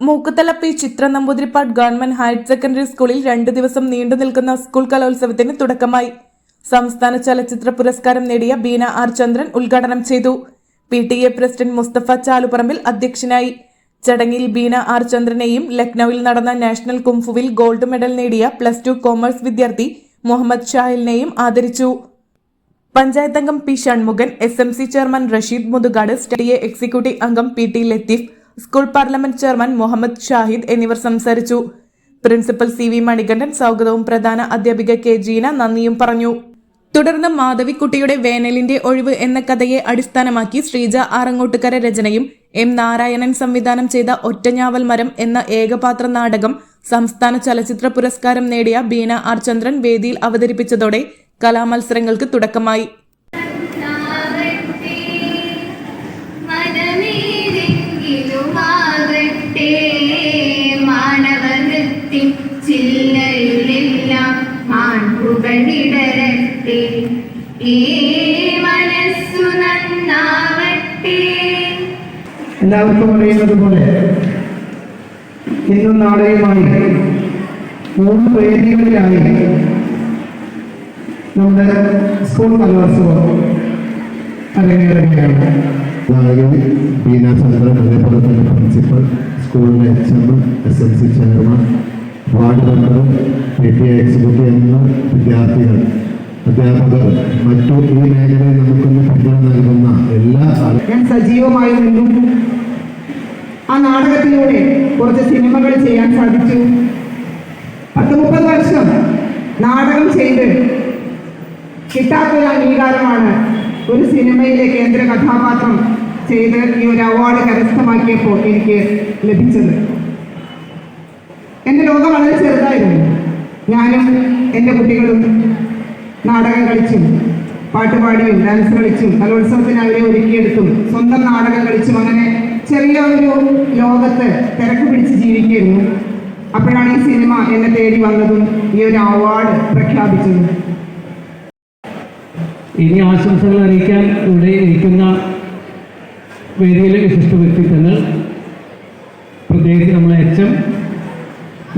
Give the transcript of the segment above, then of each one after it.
Mookkuthala P Chithra Namboothiripad government higher secondary സ്കൂളിൽ രണ്ടു ദിവസം നീണ്ടു നിൽക്കുന്ന സ്കൂൾ കലോത്സവത്തിന് തുടക്കമായി. സംസ്ഥാന ചലച്ചിത്ര പുരസ്കാരം നേടിയ ബീന ആർ ചന്ദ്രൻ ഉദ്ഘാടനം ചെയ്തു. P T A president Musthafa Chaluparambil അധ്യക്ഷനായി. ചടങ്ങിൽ ബീന ആർ ചന്ദ്രനെയും ലക്നൌവിൽ നടന്ന നാഷണൽ കുംഫുവിൽ ഗോൾഡ് മെഡൽ നേടിയ പ്ലസ് ടു കോമേഴ്സ് വിദ്യാർത്ഥി മുഹമ്മദ് ഷാഹിലിനെയും ആദരിച്ചു. പഞ്ചായത്ത് അംഗം P Shanmukhan S M C chairman Rasheed Muthukad സ്റ്റഡിയെ executive അംഗം P T Latheef school parliament chairman Muhammad Shahid എന്നിവർ സംസാരിച്ചു. പ്രിൻസിപ്പൽ സി വി മണികണ്ഠൻ സ്വാഗതവും പ്രധാന അധ്യാപിക കെ ജീന നന്ദിയും പറഞ്ഞു. തുടർന്ന് മാധവിക്കുട്ടിയുടെ വേനലിന്റെ ഒഴിവ് എന്ന കഥയെ അടിസ്ഥാനമാക്കി ശ്രീജ ആറങ്ങോട്ടുകര രചനയും എം നാരായണൻ സംവിധാനം ചെയ്ത ഒറ്റഞ്ഞാവൽ മരം എന്ന ഏകപാത്ര നാടകം സംസ്ഥാന ചലച്ചിത്ര പുരസ്കാരം നേടിയ ബീന ആർ ചന്ദ്രൻ വേദിയിൽ അവതരിപ്പിച്ചതോടെ കലാമത്സരങ്ങൾക്ക് തുടക്കമായി. മാൺപുകളിടരട്ടെ ഈ മനസ്സു നന്നാവട്ടെ. എല്ലാവർക്കും അറിയുന്നത് പോലെ ഇന്നും നാളെയുമായി മൂന്ന് വേദികളിലായി നമ്മുടെ സ്കൂൾ കലോത്സവം അരങ്ങേറുകയാണ്. നായകൻ ബീന ചന്ദ്രൻ അതേപോലെ തന്നെ പ്രിൻസിപ്പൽ സ്കൂളിലെ H M S L C chairman ward member P T executive എന്ന വിദ്യാർത്ഥികൾ അധ്യാപകർ മറ്റു ഈ മേഖലയിൽ നമുക്കൊന്ന് പിന്തുണ നൽകുന്ന എല്ലാ ഞാൻ സജീവമായി നിന്നു. ആ നാടകത്തിലൂടെ കുറച്ച് സിനിമകൾ ചെയ്യാൻ സാധിച്ചു. പത്ത് മുപ്പത് വർഷം നാടകം ചെയ്ത് കിട്ടാത്തൊരു അംഗീകാരമാണ് ഒരു സിനിമയിലെ കേന്ദ്ര കഥാപാത്രം ചെയ്ത് ഈ ഒരു അവാർഡ് കരസ്ഥമാക്കിയപ്പോൾ എനിക്ക് ലഭിച്ചത്. എന്റെ ലോകം വളരെ ചെറുതായിരുന്നു. ഞാനും എന്റെ കുട്ടികളും നാടകം കളിച്ചും പാട്ടുപാടിയും ഡാൻസ് കളിച്ചും കലോത്സവത്തിന് അവരെ ഒരുക്കിയെടുത്തും സ്വന്തം നാടകം കളിച്ചും അങ്ങനെ ചെറിയ ഒരു ലോകത്ത് തിരക്ക് പിടിച്ച് ജീവിക്കുകയായിരുന്നു അപ്പോഴാണ് ഈ സിനിമ എന്നെ തേടി വന്നതും ഈ ഒരു അവാർഡ് പ്രഖ്യാപിച്ചതും. ഇനി ആശംസകൾ അറിയിക്കാൻ ഇവിടെ ഇരിക്കുന്ന വേദിയിലെ വിശിഷ്ട വ്യക്തിത്വങ്ങൾ പ്രത്യേകിച്ച് നമ്മളെ എച്ച് എം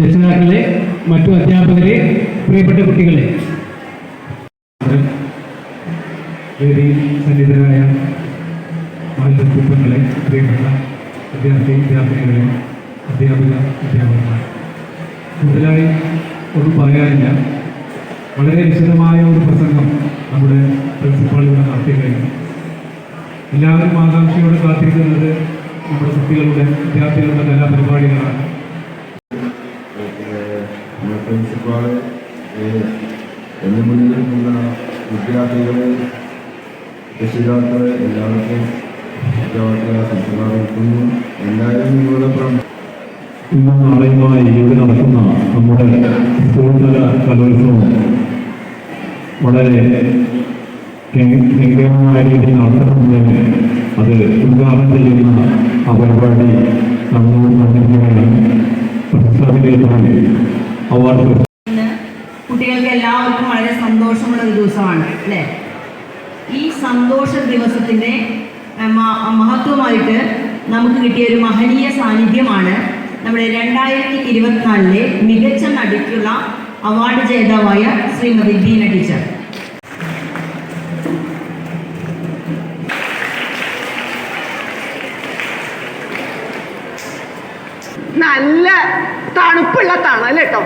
രക്ഷിതാക്കളെ മറ്റു അധ്യാപകരെ പ്രിയപ്പെട്ട കുട്ടികളെ വേദിയിൽ സന്നിധരായ മാലിന്യങ്ങളെ പ്രിയപ്പെട്ട വിദ്യാർത്ഥി വിദ്യാർത്ഥികളെ അധ്യാപിക അധ്യാപകന്മാർ. കൂടുതലായി ഒന്നും പറയാനില്ല. വളരെ വിശദമായ ഒരു പ്രസംഗം നമ്മുടെ പ്രിൻസിപ്പാൾ ഇവിടെ നടത്തി കഴിഞ്ഞു. എല്ലാവരും ആകാംക്ഷയോടെ കാത്തിരിക്കുന്നത് നമ്മുടെ കുട്ടികളുടെ വിദ്യാർത്ഥികളുടെ കലാപരിപാടികളാണ്. പ്രിൻസിപ്പാൾ എന്റെ മുന്നിൽ രക്ഷിതാക്കളെ എല്ലാവർക്കും ഉത്തരവാദിത്തം സംസ്കാരം നൽകുന്നു എല്ലാവരും നിങ്ങളുടെ ഇന്നും നാളെയുമായി ഇവിടെ നടക്കുന്ന നമ്മുടെ സ്കൂൾ തല കലോത്സവം വളരെ ഗംഭീരമായ രീതിയിൽ നടത്തണമെന്ന് അത് ഉദ്ഘാടനം ചെയ്യുന്ന ആ പരിപാടി നടത്തുകയാണ് പ്രസ്ഥാനത്തിലേക്ക് അവാർഡ് എല്ലാവർക്കും വളരെ സന്തോഷമുള്ള ഒരു ദിവസമാണ് അല്ലേ? ഈ സന്തോഷ ദിവസത്തിന്റെ അഹ്, മഹത്വമായിട്ട് നമുക്ക് കിട്ടിയ ഒരു മഹനീയ സാന്നിധ്യമാണ് നമ്മുടെ രണ്ടായിരത്തി ഇരുപത്തിനാലിലെ മികച്ച നടിക്കുള്ള അവാർഡ് ജേതാവായ ശ്രീമതി ബീന ടീച്ചർ. നല്ല തണുപ്പുള്ള തണൽ കേട്ടോ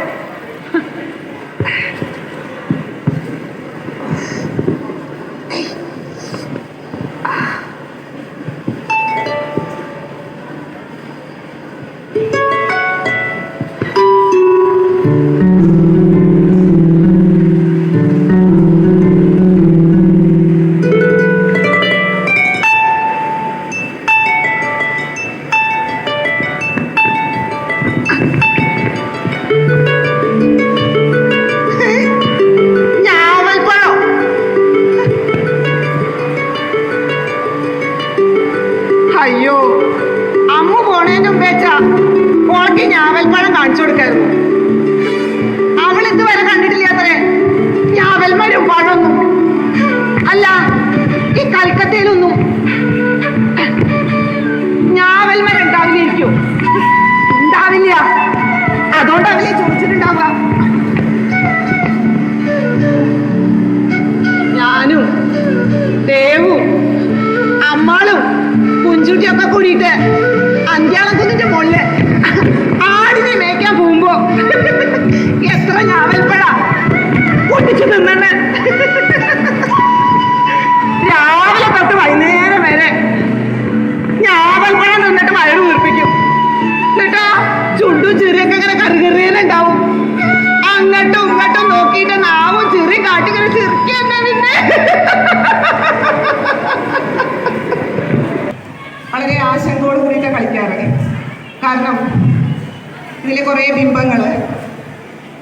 ഇതിലെ കുറേ ബിംബങ്ങൾ.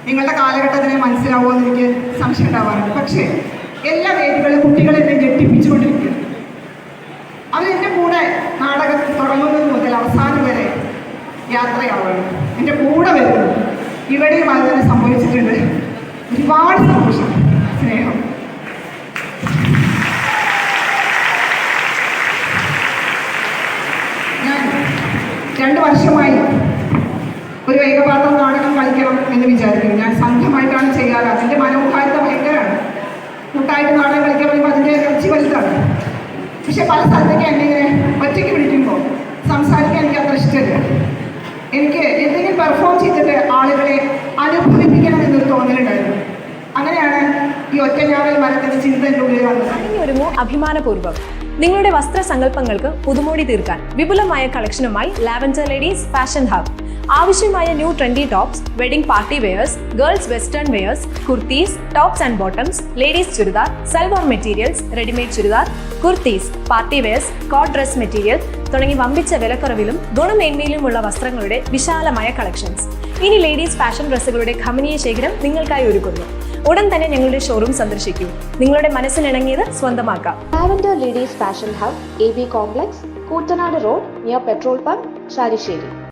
നിങ്ങളുടെ കാലഘട്ടത്തിനെ മനസ്സിലാവുമെന്ന് എനിക്ക് സംശയം ഉണ്ടാവാറുണ്ട്. പക്ഷേ എല്ലാ വേദികളും കുട്ടികളെ എന്നെ ഞെട്ടിപ്പിച്ചുകൊണ്ടിരിക്കുന്നു അവരെന്റെ കൂടെ നാടകം തുടങ്ങുന്നത് മുതൽ അവസാനം വരെ യാത്രയാവുകയാണ്. എന്റെ കൂടെ വരുന്നു ഇവിടെയും അത് തന്നെ സംഭവിച്ചിട്ടുണ്ട്. ഒരുപാട് സന്തോഷം സ്നേഹം. ഞാൻ രണ്ട് വർഷമായി എന്നൊരു അങ്ങനെയാണ് ഈ ഒറ്റഞ്ഞാറൽ മരത്തിന്റെ ചിന്ത എന്റെ ഉള്ളിൽ വന്നത്. അഭിമാനപൂർവം. നിങ്ങളുടെ വസ്ത്ര സങ്കല്പങ്ങൾക്ക് പുതുമോടി തീർക്കാൻ വിപുലമായ കളക്ഷനുമായി ലാവൻഡർ ലേഡീസ് ഫാഷൻ ഹബ് ആവശ്യമായ new trendy tops wedding party wears girls western wears kurtis tops and bottoms ladies churidar salwar materials readymade churidar kurtis party wears coat dress material തുടങ്ങി വമ്പിച്ച വിലക്കുറവിലും ഗുണമേന്മയിലുമുള്ള വസ്ത്രങ്ങളുടെ വിശാലമായ കളക്ഷൻസ് ഇനി ലേഡീസ് ഫാഷൻ ഡ്രസ്സുകളുടെ ഖമനീയ ശേഖരം നിങ്ങൾക്കായി ഒരുക്കുന്നു. ഉടൻ തന്നെ ഞങ്ങളുടെ ഷോറൂം സന്ദർശിക്കൂ. നിങ്ങളുടെ മനസ്സിനിണങ്ങിയത് സ്വന്തമാക്കാം. Lavender ladies fashion hub A B complex Koottanad road near petrol pump Sharissery